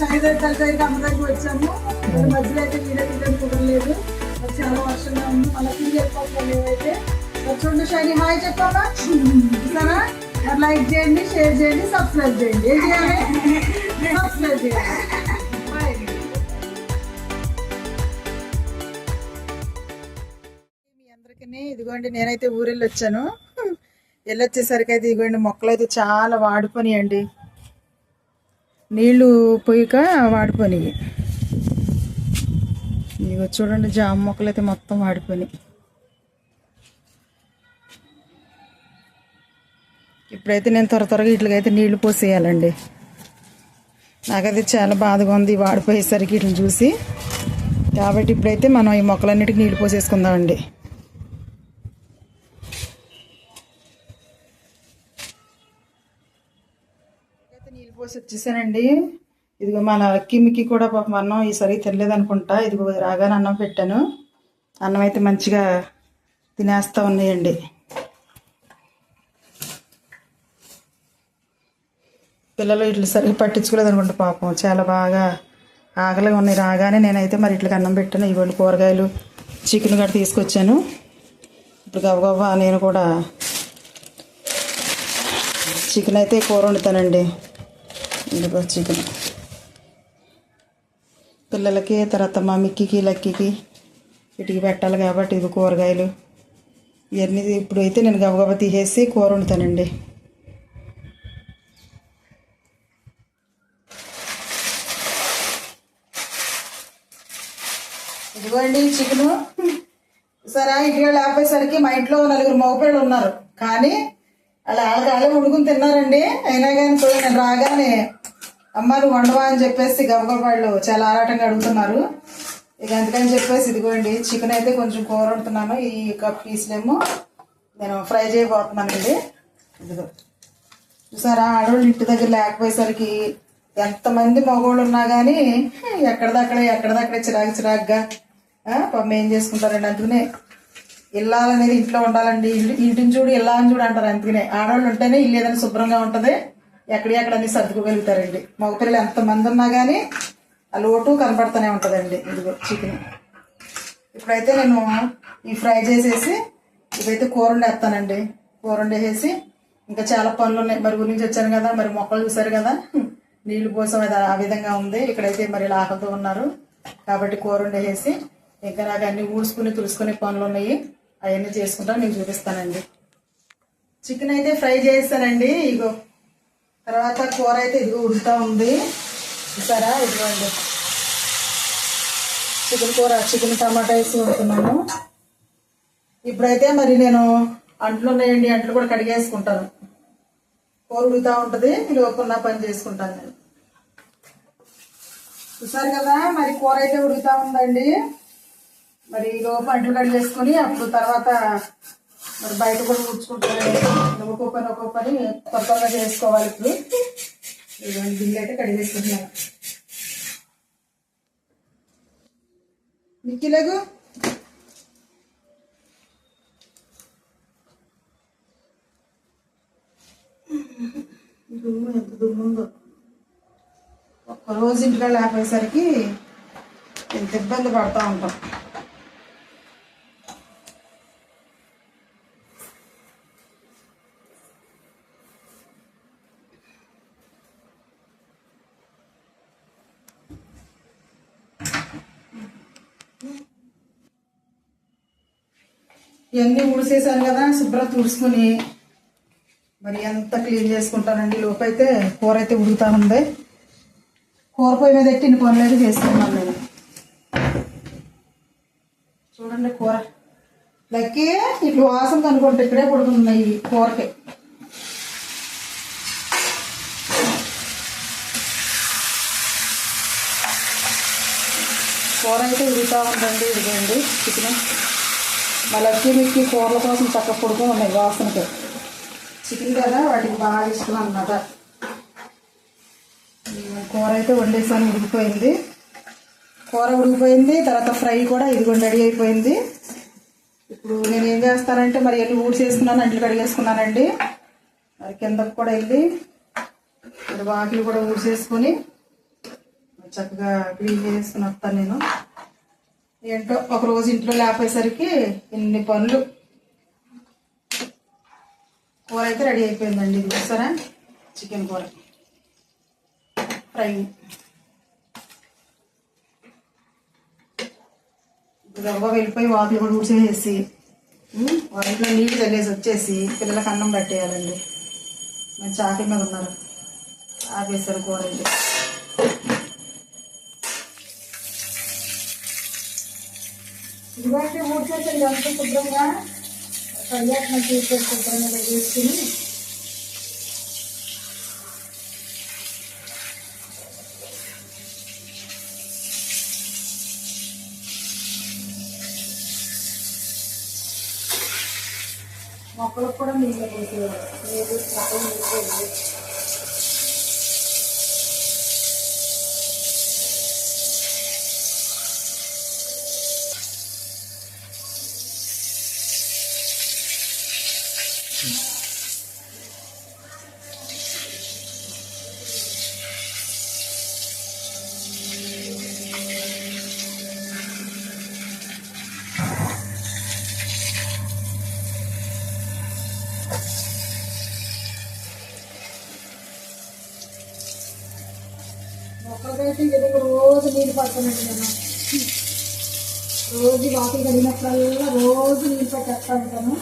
సాయంత్రం కలిసి అమ్మ వచ్చాము. మధ్యలో అయితే వీడియో తీయడం చూడలేదు చాలా వర్షంగా ఉంది. మళ్ళీ తిరిగి వెళ్ళిపోతాం మేమైతే చూడండి షైని హాయ్ చెప్పాలా సరే లైక్ చేయండి షేర్ చేయండి సబ్స్క్రైబ్ చేయండి. ఏం చేయాలి? సబ్స్క్రైబ్ చేయండి అందరికీ ఇదిగోండి నేనైతే ఊరెళ్ళి వచ్చాను వెళ్ళొచ్చేసరికి అయితే ఇదిగోండి మొక్కలు అయితే చాలా వాడిపోయినాయండి. నీళ్ళు పోయాక వాడిపోయినాయి ఇదిగో చూడండి జామ మొక్కలు అయితే మొత్తం వాడిపోయినాయి ఇప్పుడైతే నేను త్వర త్వరగా వీటికైతే నీళ్ళు పోసేయాలండి. నాకైతే చాలా బాధగా ఉంది వాడిపోయేసరికి వీటిని చూసి. కాబట్టి ఇప్పుడైతే మనం ఈ మొక్కలన్నిటికీ నీళ్ళు పోసేసుకుందామండి. నీళ్ళు పోసి వచ్చేసానండి. ఇదిగో మన కిమ్మికి కూడా పాపం అన్నం ఈసారి తినలేదు అనుకుంటా ఇదిగో రాగానే అన్నం పెట్టాను. అన్నం అయితే మంచిగా తినేస్తూ ఉన్నాయండి. పిల్లలు ఇట్లా సరిగ్గా పట్టించుకోలేదు అనుకుంటా పాపం. చాలా బాగా ఆకలిగా ఉన్నాయి. రాగానే నేనైతే మరి ఇట్లకి అన్నం పెట్టాను. ఇవాళ కూరగాయలు చికెన్ కూడా తీసుకొచ్చాను. ఇప్పుడు గబగబా నేను కూడా చికెన్ అయితే కూర వండుతానండి. ఇదిగో చికెన్. పిల్లలకి తర్వాత మా మిక్కికి లక్కికి వీటికి పెట్టాలి కాబట్టి ఇది కూరగాయలు. ఇవన్నీ ఇప్పుడు అయితే నేను గబగబా తీసేసి కూర వండుతానండి. ఇదిగోండి చికెను. సరే ఇంటికి లేకపోయేసరికి మా ఇంట్లో నలుగురు మగపిల్లలు ఉన్నారు. కానీ అలా ఆడగాలే వండుకుని తిన్నారండి. అయినా కానీ నేను రాగానే అమ్మ నువ్వు వండవా అని చెప్పేసి గబగబ వాళ్ళు చాలా ఆరాటంగా అడుగుతున్నారు. ఇక అందుకని చెప్పేసి ఇదిగోండి చికెన్ అయితే కొంచెం కూర వండుతున్నాను. ఈ కప్ పీసులేమో నేను ఫ్రై చేయబోతున్నానండి. ఇదిగో. చూసారా ఆడవాళ్ళు ఇంటి దగ్గర లేకపోయేసరికి ఎంతమంది మగవాళ్ళు ఉన్నా కానీ ఎక్కడిదక్కడే ఎక్కడిదక్కడే చిరాకు చిరాకుగా పాపం ఏం చేసుకుంటారండి అందుకనే. ఇల్లాలనేది ఇంట్లో ఉండాలండి. ఇంటిని చూడు ఇల్లా అని చూడు అంటారు అందుకనే. ఆడవాళ్ళు ఉంటేనే ఇల్లు ఏదైనా శుభ్రంగా ఉంటుంది. ఎక్కడెక్కడ అన్ని సర్దుకోగలుగుతారండి. మగపిల్లలు ఎంతమంది ఉన్నా కానీ ఆ లోటు కనపడుతూనే ఉంటుందండి. ఇదిగో చికెన్. ఇప్పుడైతే నేను ఈ ఫ్రై చేసేసి ఇదైతే కూర వండేస్తానండి కూర వండేసేసి ఇంకా చాలా పనులు ఉన్నాయి మరి ఊరి నుంచి వచ్చాను కదా మరి మొక్కలు చూసారు కదా నీళ్ళు పోసం అది ఆ విధంగా ఉంది. ఇక్కడైతే మరి ఇలా ఆకలితో ఉన్నారు. కాబట్టి కూర వండేసేసి ఇంకా నాకు అన్ని ఊడ్చుకుని తుడుచుకునే పనులు ఉన్నాయి అవన్నీ చేసుకుంటా నేను చూపిస్తానండి. చికెన్ అయితే ఫ్రై చేస్తానండి. ఇగో తర్వాత కూర అయితే ఇది ఉడుకుతా ఉంది. చూసారా? ఇదిగోండి. చికెన్ కూర చికెన్ టమాటా వేసి ఉంటున్నాను ఇప్పుడైతే మరి నేను అంట్లు ఉన్నాయండి అంట్లు కూడా కడిగేసుకుంటాను. కూర ఉడుకుతా ఉంటుంది లోపల పని చేసుకుంటాను నేను. చూసారు కదా? మరి కూర అయితే ఉడుకుతూ ఉందండి. మరి ఈ లోపు అంట్లు కడిగేసుకొని అప్పుడు తర్వాత మరి బయట కూడా ఊడ్చుకుంటాను ఒక్కో పని ఒక్కో పని కొత్తగా చేసుకోవాలి ఇప్పుడు. ఇదిగోండి బిల్లు అయితే కడిగేసుకుంటున్నాను నిక్కిలేగు దుమ్ము ఎంత దుమ్ముందో. ఒక్కరోజు ఇంట్లో రోజు లేకపోయేసరికి ఎంత ఇబ్బంది పడతా ఉంటాం. ఇవన్నీ ఊడిసేసాను కదా శుభ్రం తుడుచుకుని మరి ఎంత క్లీన్ చేసుకుంటానండి? లోపైతే కూర అయితే ఉడుకుతా ఉంది. కూర పొయ్యి మీద ఎట్టి ఇన్ని పనులు అయితే చేసుకున్నాను నేను. చూడండి కూర. లక్కి ఇట్లా వాసన కనుకుంటే ఇక్కడే పడుతున్నాయి కూరకే. కూర అయితే ఉడుతూ ఉందండి ఇదిగోండి. చికెన్ మళ్ళీ లక్కి మిక్కి కూరల కోసం చక్క పడుకుని ఉన్నాయి వాసనకి. చికెన్ కదా వాటికి బాగా ఇష్టం అన్నమాట. కూర అయితే వండేసాను ఉడికిపోయింది. కూర ఉడికిపోయింది తర్వాత ఫ్రై కూడా ఇదిగోండి రెడీ అయిపోయింది. ఇప్పుడు నేను ఏం చేస్తానంటే మరి ఎన్ని ఊడ్చి చేసుకున్నాను అంట్లు కడిగేసుకున్నానండి. మరి కిందకు కూడా వెళ్ళి మరి వాకిలు కూడా ఊడ్చేసుకొని చక్కగా క్లీన్ చేసుకుని వస్తాను నేను. ఏంటో ఒక రోజు ఇంట్లో లేకపోయేసరికి ఇన్ని పనులు. కూర అయితే రెడీ అయిపోయిందండి. ఇది చూసారా? చికెన్ కూర. ఫ్రై. రవ్వ వెళ్ళిపోయి వాపులు కూడా ఊడ్చేసేసి వాటిలో నీళ్ళు చల్లేసి వచ్చేసి పిల్లలకు అన్నం పెట్టేయాలండి. మంచి ఆకలి మీద ఉన్నారు. ఆపేశారు కూర అయితే ఇదిగోండి ఊడ్చేసండి అంత శుభ్రంగా కడియాత్మ చేసే శుభ్రంగా చేసుకుని మొక్కలకు కూడా నీళ్ళు పోసేయాలి నీళ్ళు మొక్కలు నీళ్ళు రోజు నేను రోజు వాకిలు కడిగినప్పుడల్లా రోజు నీళ్ళు పెట్టేస్తా ఉంటాను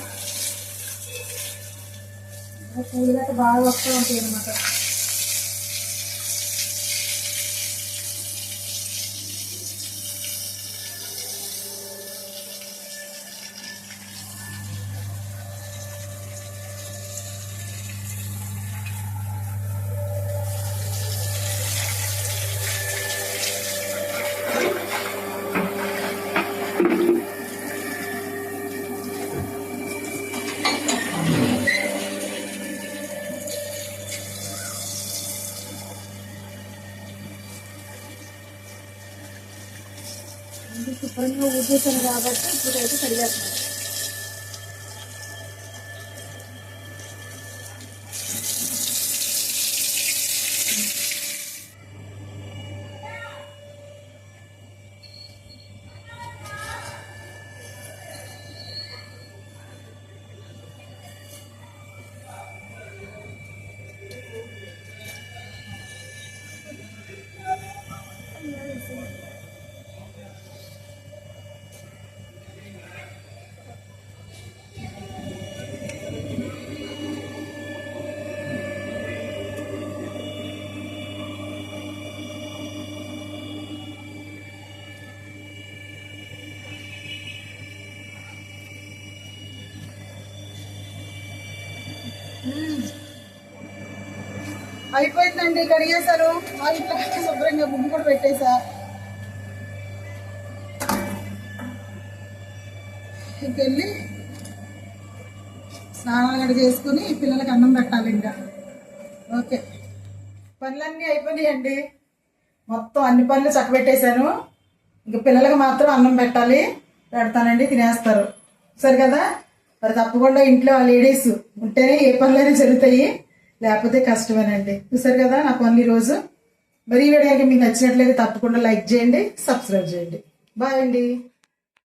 పూలు గట్ట బాగా వస్తూ ఉంటాయి అన్నమాట. శుభ్రంగా ఊదేశాను కాబట్టి ఇప్పుడైతే కడిగేస్తున్నాను అయిపోయిందండి కడిగేశారు. మా ఇంట్లో శుభ్రంగా ముగ్గు కూడా పెట్టేశా ఇంకెళ్ళి స్నానాలు గడి చేసుకుని పిల్లలకి అన్నం పెట్టాలి ఇంకా. ఓకే. పనులన్నీ అయిపోయినాయండి. మొత్తం అన్ని పనులు చక్కబెట్టేశాను. ఇంకా పిల్లలకి మాత్రం అన్నం పెట్టాలి. పెడతానండి తినేస్తారు. సరే కదా? మరి తప్పకుండా ఇంట్లో లేడీస్ ఉంటేనే ఏ పనులైనా జరుగుతాయి. లేకపోతే కష్టమేనండి. చూసారు కదా నాకు ఓన్లీ రోజు మరి ఈ వీడియోకి మీకు నచ్చినట్లయితే తప్పకుండా లైక్ చేయండి సబ్స్క్రైబ్ చేయండి. బాయ్ అండి.